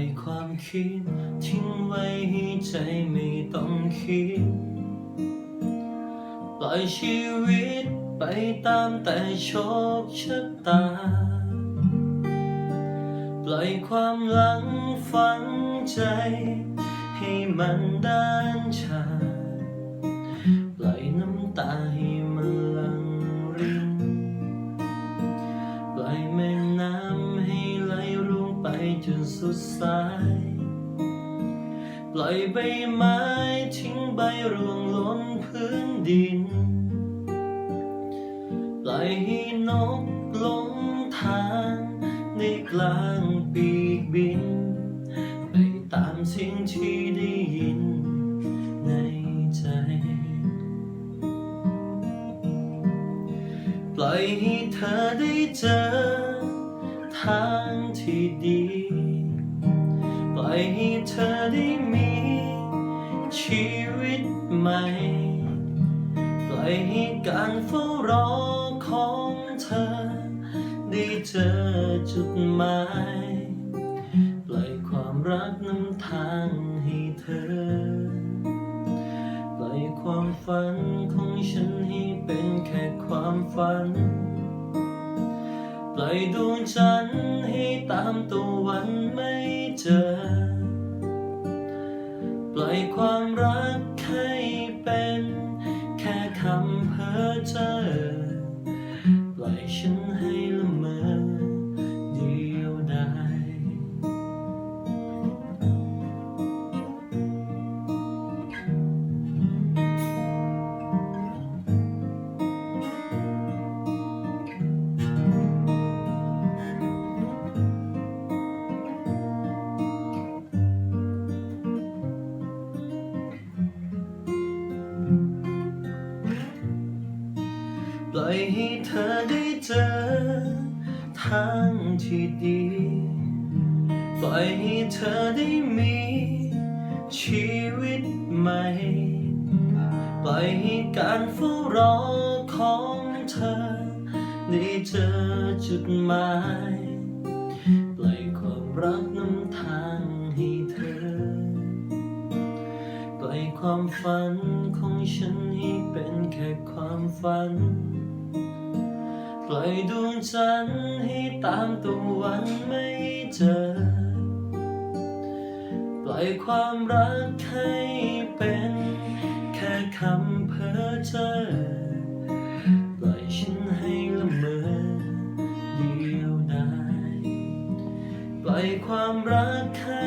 ล่อยความคิด ทิ้งไว้ให้ใจไม่ต้องคิด ปล่อยชีวิตไปตามแต่โชคชะตา ปล่อยความหลังฝังใจ ให้มันด้านชา จนสุดสาย ปล่อยใบไม้ทิ้งใบร่วงล้นพื้นดิน ปล่อยให้นกหลงทางในกลางปีกบิน ไปตามสิ่งที่ได้ยินในใจ ปล่อยให้เธอได้เจอ ทางที่ดีปล่อยให้เธอได้มี ชีวิตใหม่ ปล่อยให้การเฝ้ารอของเธอ ได้เจอจุดหมาย ปล่อยความรักนำทางให้เธอ ปล่อยความฝันของฉันให้เป็นแค่ความฝัน ปล่อยดวงจันทร์ให้ตามตะวันไม่เจอ ปล่อยความ อยให้เธอได้เจอทางที่ดี ปล่อยให้เธอได้มีชีวิตใหม่ ปล่อยให้การเฝ้ารอของเธอได้เจอจุดหมาย ปล่อยความรักนำทางให้เธอ ปล่อยความฝันของฉันให้เป็นแค่ความฝัน ปล่อยดวงจันทร์ให้ตามตะวันไม่เจอ ปล่อยความรักให้เป็นแค่คำเพ้อเจ้อปล่อยฉันให้ละเมอเดียวดาย ปล่อยความรักให้